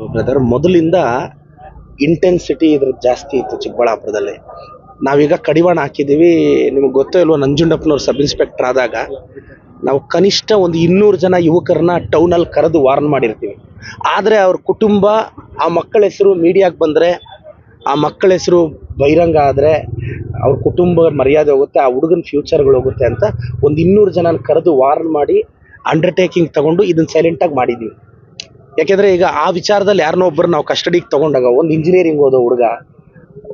Brother, ಮೊದಲಿಂದ intensity ಇದ್ರ ಜಾಸ್ತಿ ಇತ್ತು ಚಿಕ್ಕಬಳ್ಳಾಪುರದಲ್ಲಿ. ನಾವೀಗ ಕಡಿವಾಣ ಹಾಕಿದ್ದೀವಿ. ನಿಮಗೆ ಗೊತ್ತೋ ಇಲ್ವೋ, ನಂಜುಂಡಪ್ಪನವ್ರು ಸಬ್ ಇನ್ಸ್ಪೆಕ್ಟರ್ ಆದಾಗ ನಾವು ಕನಿಷ್ಠ ಒಂದು ಇನ್ನೂರು ಜನ ಯುವಕರನ್ನ ಟೌನಲ್ಲಿ ಕರೆದು ವಾರ್ನ್ ಮಾಡಿರ್ತೀವಿ. ಆದರೆ ಅವ್ರ ಕುಟುಂಬ, ಆ ಮಕ್ಕಳ ಹೆಸರು ಮೀಡಿಯಾಗೆ ಬಂದರೆ, ಆ ಮಕ್ಕಳ ಹೆಸರು ಬಹಿರಂಗ ಆದರೆ, ಅವ್ರ ಕುಟುಂಬ ಮರ್ಯಾದೆ ಹೋಗುತ್ತೆ, ಆ ಹುಡುಗನ ಫ್ಯೂಚರ್ಗಳು ಹೋಗುತ್ತೆ ಅಂತ ಒಂದು ಇನ್ನೂರು ಜನನ ಕರೆದು ವಾರ್ನ್ ಮಾಡಿ ಅಂಡರ್ಟೇಕಿಂಗ್ ತಗೊಂಡು ಇದನ್ನ ಸೈಲೆಂಟಾಗಿ ಮಾಡಿದ್ದೀವಿ ಯಾಕೆಂದರೆ ಈಗ ಆ ವಿಚಾರದಲ್ಲಿ ಯಾರನ್ನೋ ಒಬ್ಬರು ನಾವು ಕಸ್ಟಡಿಗೆ ತೊಗೊಂಡಾಗ, ಒಂದು ಇಂಜಿನಿಯರಿಂಗ್ ಓದೋ ಹುಡುಗ,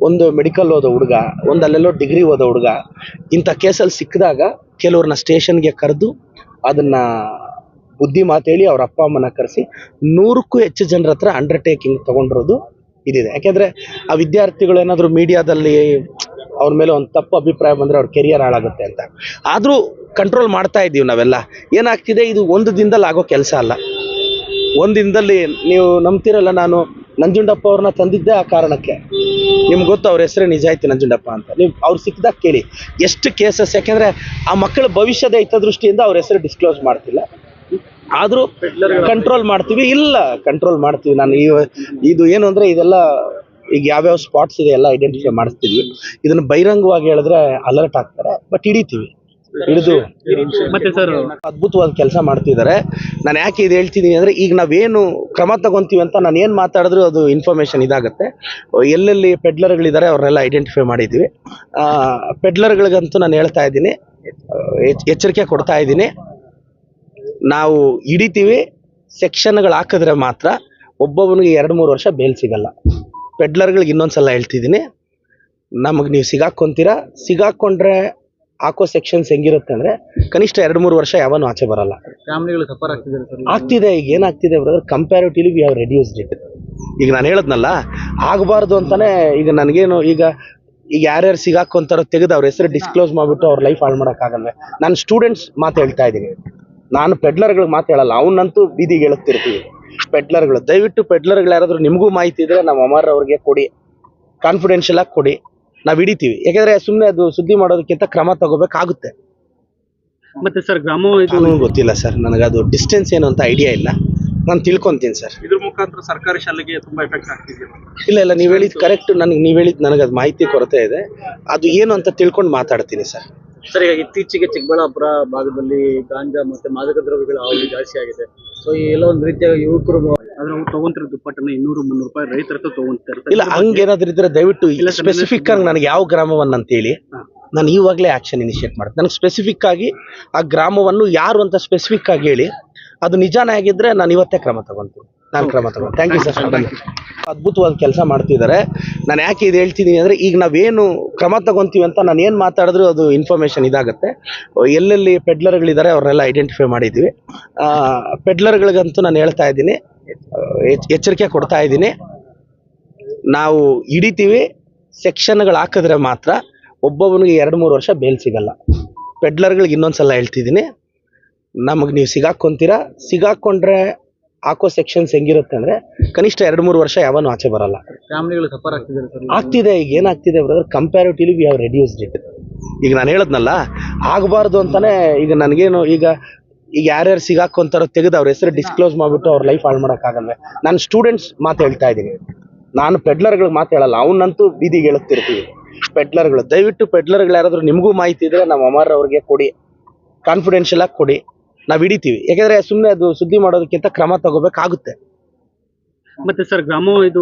ಒಂದು ಮೆಡಿಕಲ್ ಓದೋ ಹುಡುಗ, ಒಂದು ಅಲ್ಲೆಲ್ಲೋ ಡಿಗ್ರಿ ಓದೋ ಹುಡುಗ, ಇಂಥ ಕೇಸಲ್ಲಿ ಸಿಕ್ಕಿದಾಗ ಕೆಲವ್ರನ್ನ ಸ್ಟೇಷನ್ಗೆ ಕರೆದು ಅದನ್ನು ಬುದ್ಧಿ ಮಾತೇಳಿ ಅವ್ರ ಅಪ್ಪ ಅಮ್ಮನ ಕರೆಸಿ ನೂರಕ್ಕೂ ಹೆಚ್ಚು ಜನರ ಹತ್ರ ಅಂಡರ್ಟೇಕಿಂಗ್ ತಗೊಂಡಿರೋದು ಇದಿದೆ. ಯಾಕೆಂದರೆ ಆ ವಿದ್ಯಾರ್ಥಿಗಳು ಏನಾದರೂ ಮೀಡಿಯಾದಲ್ಲಿ ಅವ್ರ ಮೇಲೆ ಒಂದು ತಪ್ಪು ಅಭಿಪ್ರಾಯ ಬಂದರೆ ಅವ್ರ ಕೆರಿಯರ್ ಹಾಳಾಗುತ್ತೆ ಅಂತ. ಆದರೂ ಕಂಟ್ರೋಲ್ ಮಾಡ್ತಾ ಇದ್ದೀವಿ ನಾವೆಲ್ಲ. ಏನಾಗ್ತಿದೆ? ಇದು ಒಂದು ದಿನದಲ್ಲಿ ಆಗೋ ಕೆಲಸ ಅಲ್ಲ. ಒಂದು ದಿನದಲ್ಲಿ ನೀವು ನಂಬ್ತಿರಲ್ಲ ನಾನು ನಂಜುಂಡಪ್ಪ ಅವ್ರನ್ನ ತಂದಿದ್ದೆ ಆ ಕಾರಣಕ್ಕೆ. ನಿಮ್ಗೆ ಗೊತ್ತು ಅವ್ರ ಹೆಸರೇ ಆಯ್ತು ನಂಜುಂಡಪ್ಪ ಅಂತ. ನೀವು ಅವ್ರು ಸಿಕ್ಕಿದಾಗ ಕೇಳಿ. ಎಷ್ಟು ಕೇಸಸ್, ಯಾಕೆಂದರೆ ಆ ಮಕ್ಕಳ ಭವಿಷ್ಯದ ಹಿತದೃಷ್ಟಿಯಿಂದ ಅವ್ರ ಹೆಸರು ಡಿಸ್ಕ್ಲೋಸ್ ಮಾಡ್ತಿಲ್ಲ. ಆದರೂ ಕಂಟ್ರೋಲ್ ಮಾಡ್ತೀವಿ. ಇಲ್ಲ ಕಂಟ್ರೋಲ್ ಮಾಡ್ತೀವಿ. ನಾನು ಈ ಇದು ಏನು ಅಂದರೆ ಇದೆಲ್ಲ ಈಗ ಯಾವ್ಯಾವ ಸ್ಪಾಟ್ಸ್ ಇದೆ ಎಲ್ಲ ಐಡೆಂಟಿಫೈ ಮಾಡಿಸ್ತೀವಿ. ಇದನ್ನು ಬಹಿರಂಗವಾಗಿ ಹೇಳಿದ್ರೆ ಅಲರ್ಟ್ ಆಗ್ತಾರೆ ಬಟ್ ಹಿಡಿತೀವಿ. ಹಿಡಿದು ಮತ್ತೆ ಸರ್ ಅದ್ಭುತವಾದ ಕೆಲಸ ಮಾಡ್ತಿದ್ದಾರೆ. ನಾನು ಯಾಕೆ ಇದು ಹೇಳ್ತಿದ್ದೀನಿ ಅಂದರೆ ಈಗ ನಾವೇನು ಕ್ರಮ ತಗೊಂತೀವಿ ಅಂತ ನಾನು ಏನು ಮಾತಾಡಿದ್ರು ಅದು ಇನ್ಫಾರ್ಮೇಷನ್ ಇದಾಗುತ್ತೆ. ಎಲ್ಲೆಲ್ಲಿ ಪೆಡ್ಲರ್ಗಳಿದ್ದಾರೆ ಅವ್ರನ್ನೆಲ್ಲ ಐಡೆಂಟಿಫೈ ಮಾಡಿದ್ದೀವಿ ಪೆಡ್ಲರ್ಗಳಿಗಂತೂ ನಾನು ಹೇಳ್ತಾ ಇದ್ದೀನಿ. ಎಚ್- ಎಚ್ಚರಿಕೆ ಕೊಡ್ತಾ ಇದ್ದೀನಿ. ನಾವು ಹಿಡಿತೀವಿ ಸೆಕ್ಷನ್ಗಳು ಹಾಕಿದ್ರೆ ಮಾತ್ರ ಒಬ್ಬೊಬ್ಬನಿಗೆ ಎರಡು ಮೂರು ವರ್ಷ ಬೇಲ್ ಸಿಗಲ್ಲ. ಪೆಡ್ಲರ್ಗಳಿಗೆ ಇನ್ನೊಂದು ಸಲ ಹೇಳ್ತಿದ್ದೀನಿ ನಮಗೆ ನೀವು ಸಿಗಾಕೊಂತೀರಾ ಸಿಗಾಕೊಂಡ್ರೆ ಹಾಕೋ ಸೆಕ್ಷನ್ಸ್ ಹೆಂಗಿರುತ್ತೆ ಅಂದ್ರೆ ಕನಿಷ್ಠ ಎರಡು ಮೂರು ವರ್ಷ ಯಾವನು ಆಚೆ ಬರಲ್ಲ. ಫ್ಯಾಮಿಲಿಗಳು ಸಫರ್ ಆಗ್ತಿದ್ದಾರೆ ಸರ್. ಆಗ್ತಿದೆ ಈಗ ಏನಾಗ್ತಿದೆ brother comparatively we have reduced it ಈಗ ನಾನು ಹೇಳದ್ನಲ್ಲ ಆಗಬಾರ್ದು ಅಂತಾನೆ ಈಗ ನನಗೇನು ಈಗ ಈಗ ಯಾರ್ಯಾರು ಸಿಗಾಕೊಂತಾರೋ ತೆಗೆದು ಅವ್ರ ಹೆಸರು ಡಿಸ್ಕ್ಲೋಸ್ ಮಾಡಿಬಿಟ್ಟು ಅವ್ರ ಲೈಫ್ ಹಾಳು ಮಾಡೋಕ್ಕಾಗಲ್ವೇ? ನಾನು ಸ್ಟೂಡೆಂಟ್ಸ್ ಮಾತು ಹೇಳ್ತಾ ಇದ್ದೀನಿ. ನಾನು ಪೆಡ್ಲರ್ಗಳು ಮಾತು ಹೇಳಲ್ಲ ಅವನಂತೂ ಬೀದಿಗೆ ಹೇಳುತ್ತಿರ್ತೀವಿ ಪೆಡ್ಲರ್ಗಳು ದಯವಿಟ್ಟು ಪೆಡ್ಲರ್ಗಳು ಯಾರಾದರೂ ನಿಮಗೂ ಮಾಹಿತಿ ಇದ್ರೆ ನಮ್ಮ ಅಮರ್ ಅವ್ರಿಗೆ ಕೊಡಿ. ಕಾನ್ಫಿಡೆನ್ಷಿಯಲ್ ಆಗಿ ಕೊಡಿ. ನಾವು ಹಿಡಿತೀವಿ. ಯಾಕಂದ್ರೆ ಸುಮ್ಮನೆ ಅದು ಸುದ್ದಿ ಮಾಡೋದಕ್ಕಿಂತ ಕ್ರಮ ತಗೋಬೇಕಾಗುತ್ತೆ. ಮತ್ತೆ ಸರ್ ಗ್ರಾಮ ಇದು ಗೊತ್ತಿಲ್ಲ ಸರ್ ನನಗೆ ಅದು ಡಿಸ್ಟೆನ್ಸ್ ಏನು ಅಂತ ಐಡಿಯಾ ಇಲ್ಲ. ನಾನು ತಿಳ್ಕೊಂತೀನಿ ಸರ್. ಇದ್ರ ಮುಖಾಂತರ ಸರ್ಕಾರಿ ಶಾಲೆಗೆ ತುಂಬಾ ಎಫೆಕ್ಟ್ ಆಗ್ತಿದೆ ಇಲ್ಲ ಇಲ್ಲ ನೀವು ಹೇಳಿದ್ ಕರೆಕ್ಟ್ ನನಗೆ ನೀವು ಹೇಳಿದ್ ನನಗೆ ಅದು ಮಾಹಿತಿ ಕೊರತೆ ಇದೆ. ಅದು ಏನು ಅಂತ ತಿಳ್ಕೊಂಡು ಮಾತಾಡ್ತೀನಿ ಸರ್. ಸರ್ ಈಗ ಇತ್ತೀಚೆಗೆ ಚಿಕ್ಕಬಳ್ಳಾಪುರ ಭಾಗದಲ್ಲಿ ಗಾಂಜಾ ಮತ್ತೆ ಮಾದಕ ದ್ರವ್ಯಗಳ ಹಾವಳಿ ಜಾಸ್ತಿ ಆಗಿದೆ. ಸೊ ಈ ಎಲ್ಲ ಒಂದು ರೀತಿಯ ಯುವಕರು ಆದ್ರೆ ಅವ್ರು ತಗೊಂತಿರೋ ದುಪ್ಪಟ್ಟನ್ನ ಇನ್ನೂರು ಮುನ್ನೂರು ರೂಪಾಯಿ ರೈತರ ಹತ್ರ ಇಲ್ಲ ಹಂಗೇನಾದ್ರೂ ಇದ್ರೆ ದಯವಿಟ್ಟು ಇಲ್ಲ ಸ್ಪೆಸಿಫಿಕ್ ಆಗಿ ನನಗೆ ಯಾವ ಗ್ರಾಮವನ್ನು ಅಂತ ಹೇಳಿ ನಾನು ಇವಾಗಲೇ ಆಕ್ಷನ್ ಇನಿಷಿಯೇಟ್ ಮಾಡ್ತೀನಿ. ನನಗೆ ಸ್ಪೆಸಿಫಿಕ್ ಆಗಿ ಆ ಗ್ರಾಮವನ್ನು ಯಾರು ಅಂತ ಸ್ಪೆಸಿಫಿಕ್ ಆಗಿ ಹೇಳಿ ಅದು ನಿಜಾನ ಆಗಿದ್ರೆ ನಾನು ಇವತ್ತೇ ಕ್ರಮ ತಗೊಂತೀನಿ. ನಾನು ಕ್ರಮ ತಗೊಂಡು ಥ್ಯಾಂಕ್ ಯು ಸರ್ ಅದ್ಭುತವಾದ ಕೆಲಸ ಮಾಡ್ತಿದ್ದಾರೆ. ನಾನು ಯಾಕೆ ಇದು ಹೇಳ್ತಿದ್ದೀನಿ ಅಂದರೆ ಈಗ ನಾವೇನು ಕ್ರಮ ತಗೊಂತೀವಿ ಅಂತ ನಾನು ಏನು ಮಾತಾಡಿದ್ರು ಅದು ಇನ್ಫಾರ್ಮೇಷನ್ ಇದಾಗುತ್ತೆ. ಎಲ್ಲೆಲ್ಲಿ ಪೆಡ್ಲರ್ಗಳಿದ್ದಾರೆ ಅವ್ರನ್ನೆಲ್ಲ ಐಡೆಂಟಿಫೈ ಮಾಡಿದ್ದೀವಿ ಪೆಡ್ಲರ್ಗಳಿಗಂತೂ ನಾನು ಹೇಳ್ತಾ ಇದ್ದೀನಿ. ಎಚ್ಚರಿಕೆ ಕೊಡ್ತಾ ಇದ್ದೀನಿ. ನಾವು ಹಿಡಿತೀವಿ ಸೆಕ್ಷನ್ಗಳು ಹಾಕಿದ್ರೆ ಮಾತ್ರ ಒಬ್ಬೊಬ್ಬನಿಗೆ ಎರಡು ಮೂರು ವರ್ಷ ಬೇಲ್ ಸಿಗಲ್ಲ. ಪೆಡ್ಲರ್ಗಳಿಗೆ ಇನ್ನೊಂದು ಸಲ ಹೇಳ್ತಿದ್ದೀನಿ ನಮಗೆ ನೀವು ಸಿಗಾಕೊಂತೀರಾ? ಸಿಗಾಕೊಂಡ್ರೆ ಹಾಕೋ ಸೆಕ್ಷನ್ಸ್ ಹೆಂಗಿರುತ್ತೆ ಅಂದರೆ ಕನಿಷ್ಠ ಎರಡು ಮೂರು ವರ್ಷ ಯಾವನು ಆಚೆ ಬರಲ್ಲ. ಆಗ್ತಿದೆ ಈಗ ಏನಾಗ್ತಿದೆ brother comparatively we have reduced it ಈಗ ನಾನು ಹೇಳದ್ನಲ್ಲ ಆಗಬಾರ್ದು ಅಂತಾನೆ ಈಗ ನನಗೇನು ಈಗ ಈಗ ಯಾರ್ಯಾರು ಸಿಗಾಕೊಂತಾರೋ ತೆಗೆದು ಅವ್ರ ಹೆಸರು ಡಿಸ್ಕ್ಲೋಸ್ ಮಾಡಿಬಿಟ್ಟು ಅವ್ರ ಲೈಫ್ ಹಾಳು ಮಾಡೋಕ್ಕಾಗಲ್ವೇ. ನಾನು ಸ್ಟೂಡೆಂಟ್ಸ್ ಮಾತು ಹೇಳ್ತಾ ಇದ್ದೀನಿ. ನಾನು ಪೆಡ್ಲರ್ಗಳು ಮಾತು ಹೇಳಲ್ಲ, ಅವನಂತೂ ಬೀದಿಗೆ ಹೇಳುತ್ತಿರ್ತೀವಿ ಪೆಡ್ಲರ್ಗಳು ದಯವಿಟ್ಟು ಪೆಡ್ಲರ್ಗಳು ಯಾರಾದರೂ ನಿಮಗೂ ಮಾಹಿತಿ ಇದ್ರೆ ನಮ್ಮ ಅಮರ್ ಅವ್ರಿಗೆ ಕೊಡಿ. ಕಾನ್ಫಿಡೆನ್ಷಿಯಲ್ ಆಗಿ ಕೊಡಿ. ನಾವು ಹಿಡಿತೀವಿ. ಯಾಕಂದ್ರೆ ಸುಮ್ಮನೆ ಅದು ಸುದ್ದಿ ಮಾಡೋದಕ್ಕಿಂತ ಕ್ರಮ ತಗೋಬೇಕಾಗುತ್ತೆ. ಮತ್ತೆ ಸರ್ ಗ್ರಾಮ ಇದು